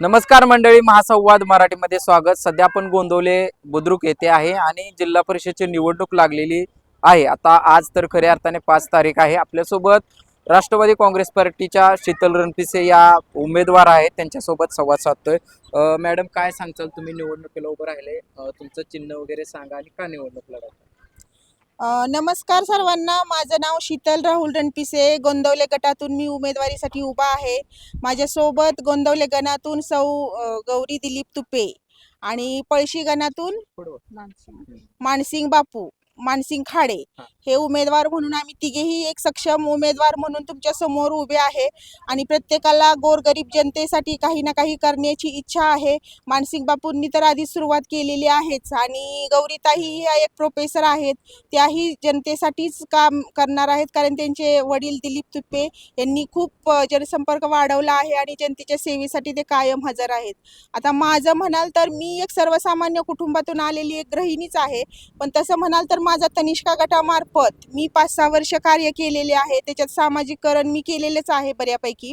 नमस्कार मंडळी महासंवाद मराठीमध्ये स्वागत. सध्या आपण गोंदवले बुद्रुक येथे आहे आणि जिल्हा परिषदची निवडणूक लागलेली आहे. आता आज तर खऱ्या अर्थाने पाच तारीख आहे. आपल्यासोबत राष्ट्रवादी काँग्रेस पार्टीच्या शीतल रणपिसे या उमेदवार आहेत. त्यांच्यासोबत संवाद साधतोय. अं, मॅडम काय सांगताल? तुम्ही निवडणुकीला उभं राहिले. अं, तुमचं चिन्ह वगैरे सांगा आणि का निवडणूक लढवता? नमस्कार सर्वांना. माझं नाव शीतल राहुल रणपिसे. गोंदवले गटातून मी उमेदवारीसाठी उभा आहे. माझ्यासोबत गोंदवले गणातून सौ गौरी दिलीप तुपे आणि पळशी गणातून मानसिंग बापू. मानसिंग खाडे हा. उमेदवार म्हणून आम्ही तिघेही एक सक्षम उमेदवार म्हणून तुमच्यासमोर उभे आहे. आणि प्रत्येकाला गोरगरीब जनतेसाठी काही ना काही करण्याची इच्छा आहे. मानसिंग बापूंनी तर आधी सुरुवात केलेली आहेच. आणि गौरीताई ह्या एक प्रोफेसर आहेत. त्याही जनतेसाठीच काम करणार आहेत. कारण त्यांचे वडील दिलीप तुप्पे यांनी खूप जनसंपर्क वाढवला आहे आणि जनतेच्या सेवेसाठी ते कायम हजर आहेत. आता माझं म्हणाल तर मी एक सर्वसामान्य कुटुंबातून आलेली एक गृहिणीच आहे. पण तसं म्हणाल तर माझा तनिष्का गटामार्फत मी पाच सहा वर्ष कार्य केलेले आहे. त्याच्यात सामाजिककरण मी केलेलेच आहे बऱ्यापैकी.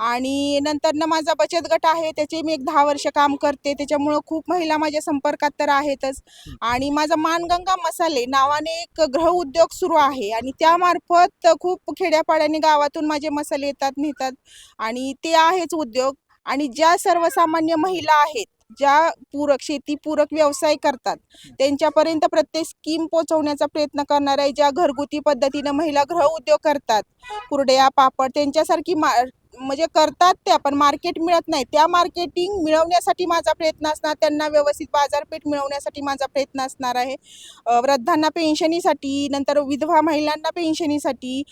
आणि नंतरनं माझा बचत गट आहे त्याचे मी एक दहा वर्ष काम करते. त्याच्यामुळं खूप महिला माझ्या संपर्कात तर आहेतच. आणि माझा मानगंगा मसाले नावाने एक ग्रह उद्योग सुरू आहे. आणि त्यामार्फत खूप खेड्यापाड्याने गावातून माझे मसाले येतात नेतात. आणि ते आहेच उद्योग. आणि ज्या सर्वसामान्य महिला आहेत ज्या पूरक शेतीपूरक व्यवसाय करतात त्यांच्यापर्यंत प्रत्येक स्कीम पोहोचवण्याचा प्रयत्न करणार आहे ज्या घरगुती पद्धतीनं महिला गृह उद्योग करतात कुरड्या पापड त्यांच्यासारखी मा म्हणजे करतात त्या पण मार्केट मिळत नाही. त्या मार्केटिंग मिळवण्यासाठी माझा प्रयत्न असणार त्यांना व्यवस्थित बाजारपेठ मिळवण्यासाठी माझा प्रयत्न असणार आहे. वृद्धांना पेन्शनीसाठी नंतर विधवा महिलांना पेन्शनीसाठी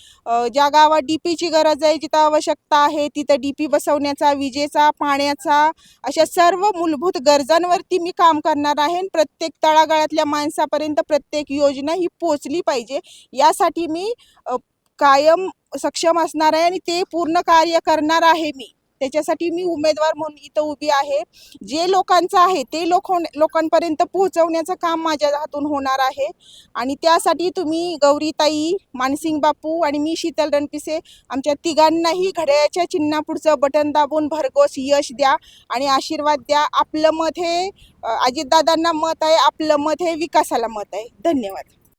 ज्या गावात डी पीची गरज आहे जिथं आवश्यकता आहे तिथं डी पी बसवण्याचा विजेचा पाण्याचा अशा सर्व मूलभूत गरजांवरती मी काम करणार आहे. आणि प्रत्येक तळागाळातल्या माणसापर्यंत प्रत्येक योजना ही पोचली पाहिजे. यासाठी मी कायम सक्षम असणार आहे आणि ते पूर्ण कार्य करणार आहे मी. त्याच्यासाठी मी उमेदवार म्हणून इथं उभी आहे. जे लोकांचं आहे ते लोक लोकांपर्यंत पोहोचवण्याचं काम माझ्या हातून होणार आहे. आणि त्यासाठी तुम्ही गौरीताई मानसिंग बापू आणि मी शीतल रणपिसे आमच्या तिघांनाही घड्याळ्याच्या चिन्हापुढचं बटन दाबून भरघोस यश द्या आणि आशीर्वाद द्या. आपलं मत हे अजितदादांना मत आहे आपलं मत हे विकासाला मत आहे. धन्यवाद.